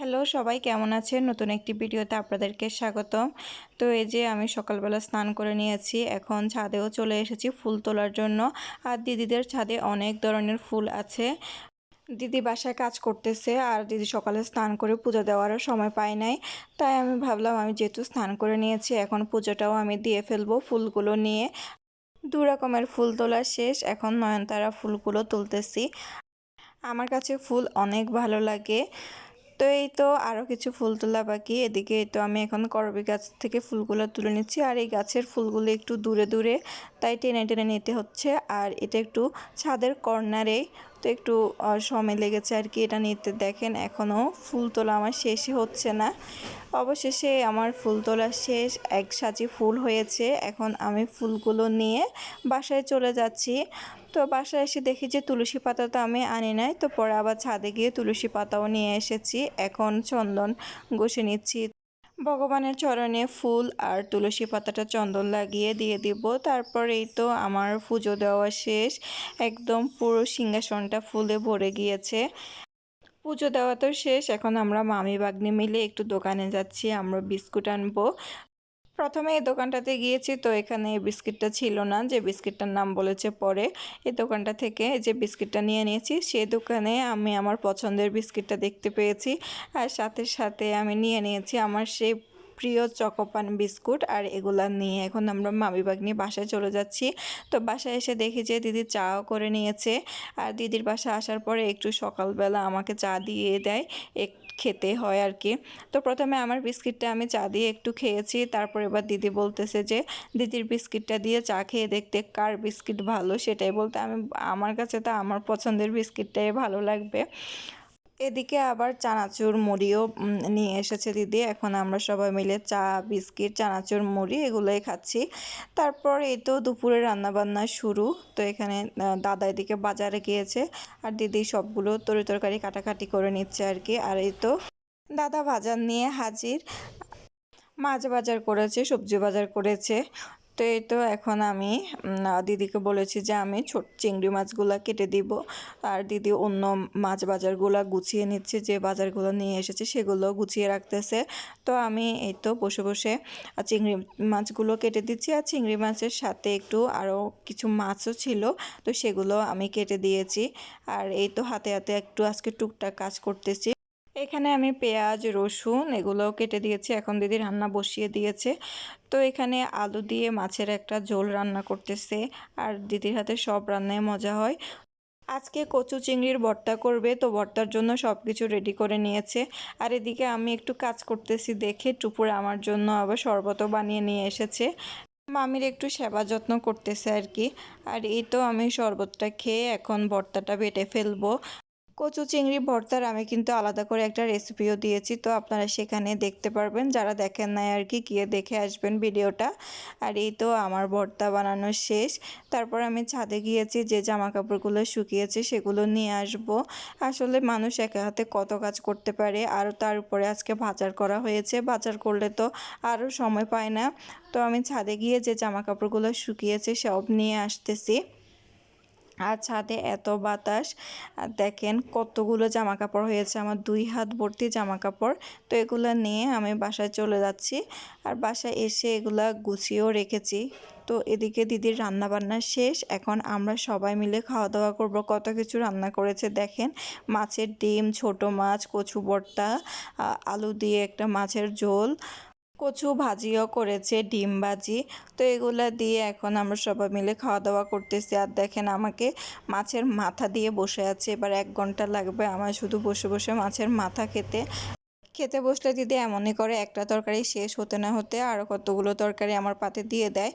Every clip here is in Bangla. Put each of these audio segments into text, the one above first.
হ্যালো, সবাই কেমন আছেন? নতুন একটি ভিডিওতে আপনাদেরকে স্বাগতম। তো এই যে আমি সকালবেলা স্নান করে নিয়েছি, এখন ছাদেও চলে এসেছি ফুল তোলার জন্য। আর দিদিদের ছাদে অনেক ধরনের ফুল আছে। দিদি বাসায় কাজ করতেছে, আর দিদি সকালে স্নান করে পুজো দেওয়ারও সময় পাই নাই। তাই আমি ভাবলাম, আমি যেহেতু স্নান করে নিয়েছি, এখন পুজোটাও আমি দিয়ে ফেলব ফুলগুলো নিয়ে। দু রকমের ফুল তোলা শেষ, এখন নয়নতারা ফুলগুলো তুলতেছি। আমার কাছে ফুল অনেক ভালো লাগে। তো এই তো আরও কিছু ফুল তোলা বাকি। এদিকে তো আমি এখন করবি গাছ থেকে ফুলগুলো তুলে নিচ্ছি। আর এই গাছের ফুলগুলো একটু দূরে দূরে তাই টেনে টেনে নিতে হচ্ছে। আর এটা একটু ছাদের কর্নারে, তো একটু সময় লেগেছে আর কি এটা নিতে। দেখেন এখনও ফুল তোলা আমার শেষই হচ্ছে না। অবশেষে আমার ফুল তোলা শেষ, এক সাজি ফুল হয়েছে। এখন আমি ফুলগুলো নিয়ে বাসায় চলে যাচ্ছি। তো বাসায় এসে দেখি যে তুলসী পাতা তো আমি আনি নাই, তো পরে আবার ছাদে গিয়ে তুলসী পাতাও নিয়ে এসেছি। এখন চন্দন ঘষে নিচ্ছি। ভগবানের চরণে ফুল আর তুলসী পাতাটা চন্দন লাগিয়ে দিয়ে দিব। তারপর এই তো আমার পুজো দেওয়া শেষ। একদম পুরো সিংহাসনটা ফুলে ভরে গিয়েছে। পুজো দেওয়া তো শেষ। এখন আমরা মামি বাগনি মিলে একটু দোকানে যাচ্ছি। আমরা বিস্কুট আনব। প্রথমে এই দোকানটাতে গিয়েছি, তো এখানে এই বিস্কিটটা ছিল না, যে বিস্কিটটার নাম বলেছে পরে। এই দোকানটা থেকে যে বিস্কিটটা নিয়ে নিয়েছি সেই দোকানে আমি আমার পছন্দের বিস্কিটটা দেখতে পেয়েছি। আর সাথে সাথে আমি নিয়ে নিয়েছি আমার সেই প্রিয় চকোপান বিস্কুট, আর এগুলা নিয়ে এখন আমরা মামি নিয়ে বাসায় চলে যাচ্ছি। তো বাসায় এসে দেখি যে দিদি চাও করে নিয়েছে, আর দিদির বাসায় আসার পরে একটু সকালবেলা আমাকে চা দিয়ে দেয় এক খেতে হয় আর কি তো প্রথমে আমার বিস্কিটটা আমি চা দিয়ে একটু খেয়েছি, তারপর এবার দিদি বলতেছে যে, দিদির বিস্কিটটা দিয়ে চা খেয়ে দেখতে কার বিস্কিট ভালো? সেটাই বলতে আমি, আমার কাছে তো আমার পছন্দের বিস্কিটটাই ভালো লাগবে। এদিকে আবার চানাচুর মুড়িও নিয়ে এসেছে দিদি। এখন আমরা সবাই মিলে চা, বিস্কিট, চানাচুর, মুড়ি এগুলোই খাচ্ছি। তারপর এই তো দুপুরে রান্নাবান্না শুরু। তো এখানে দাদা এদিকে বাজারে গিয়েছে আর দিদি সবগুলো তরি তরকারি কাটাকাটি করে নিচ্ছে আর কি। আর এই তো দাদা বাজার নিয়ে হাজির। মাছ বাজার করেছে, সবজি বাজার করেছে। তো এই তো এখন আমি দিদিকে বলেছি যে আমি ছোট চিংড়ি মাছগুলো কেটে দিব। আর দিদি অন্য মাছ বাজারগুলো গুছিয়ে নিচ্ছে, যে বাজারগুলো নিয়ে এসেছে সেগুলো গুছিয়ে রাখতেছে। তো আমি এই তো বসে বসে চিংড়ি মাছগুলো কেটে দিচ্ছি। আর চিংড়ি মাছের সাথে একটু আরও কিছু মাছও ছিল, তো সেগুলো আমি কেটে দিয়েছি। আর এই তো হাতে হাতে একটু আজকে টুকটাক কাজ করতেছি। এখানে আমি পেঁয়াজ, রসুন এগুলোও কেটে দিয়েছি। এখন দিদি রান্না বসিয়ে দিয়েছে। তো এখানে আলু দিয়ে মাছের একটা ঝোল রান্না করতেছে আর দিদির হাতে সব রান্নায় মজা হয়। আজকে কচু চিংড়ির ভর্তা করবে, তো ভর্তার জন্য সব কিছু রেডি করে নিয়েছে। আর এদিকে আমি একটু কাজ করতেছি দেখে টুপুর আমার জন্য আবার শরবতও বানিয়ে নিয়ে এসেছে। মামির একটু সেবা যত্ন করতেছে আর কি। আর এই তো আমি শরবতটা খেয়ে এখন ভর্তাটা বেটে ফেলব। কচু, চিংড়ি ভর্তার আমি কিন্তু আলাদা করে একটা রেসিপিও দিয়েছি। তো আপনারা সেখানে দেখতে পারবেন। যারা দেখেন নাই আর কি, গিয়ে দেখে আসবেন ভিডিওটা। আর এই তো আমার ভর্তা বানানো শেষ। তারপর আমি ছাদে গিয়েছি, যে জামা কাপড়গুলো শুকিয়েছে সেগুলো নিয়ে আসব। আসলে মানুষ একা হাতে কত কাজ করতে পারে, আর তার উপরে আজকে বাজার করা হয়েছে। বাজার করলে তো আরও সময় পায় না। তো আমি ছাদে গিয়ে যে জামা কাপড়গুলো শুকিয়েছে সব নিয়ে আসতেছি। আর ছাদে এত বাতাস, আর দেখেন কতগুলো জামা কাপড় হয়েছে, আমার দুই হাত ভর্তি জামা কাপড় তো এগুলো নিয়ে আমি বাসায় চলে যাচ্ছি, আর বাসায় এসে এগুলা গুছিয়েও রেখেছি। তো এদিকে দিদির রান্না বান্না শেষ, এখন আমরা সবাই মিলে খাওয়া দাওয়া করব। কত কিছু রান্না করেছে দেখেন, মাছের ডিম, ছোট মাছ, কচু বর্তা আলু দিয়ে একটা মাছের ঝোল কচু ভাজিও করেছে, ডিম ভাজি। তো এগুলো দিয়ে এখন আমরা সবাই মিলে খাওয়া দাওয়া করতেছি। আর দেখেন আমাকে মাছের মাথা দিয়ে বসে আছে। এবার এক ঘণ্টা লাগবে আমার শুধু বসে বসে মাছের মাথা খেতে। খেতে বসলে দিদি এমনই করে, একটা তরকারি শেষ হতে না হতে আরও কতগুলো তরকারি আমার পাতে দিয়ে দেয়।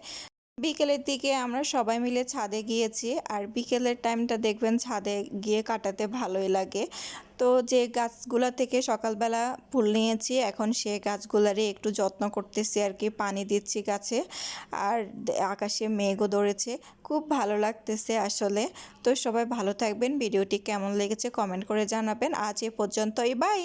বিকেলের দিকে আমরা সবাই মিলে ছাদে গিয়েছি আর বিকেলের টাইমটা দেখবেন ছাদে গিয়ে কাটাতে ভালোই লাগে। তো যে গাছগুলো থেকে সকালবেলা ফুল নিয়েছি, এখন সে গাছগুলারই একটু যত্ন করতেছি আর কি পানি দিচ্ছি গাছে আর আকাশে মেঘও ধরেছে। খুব ভালো লাগতেছে আসলে। তো সবাই ভালো থাকবেন, ভিডিওটি কেমন লেগেছে কমেন্ট করে জানাবেন। আজ এ পর্যন্তই, বাই!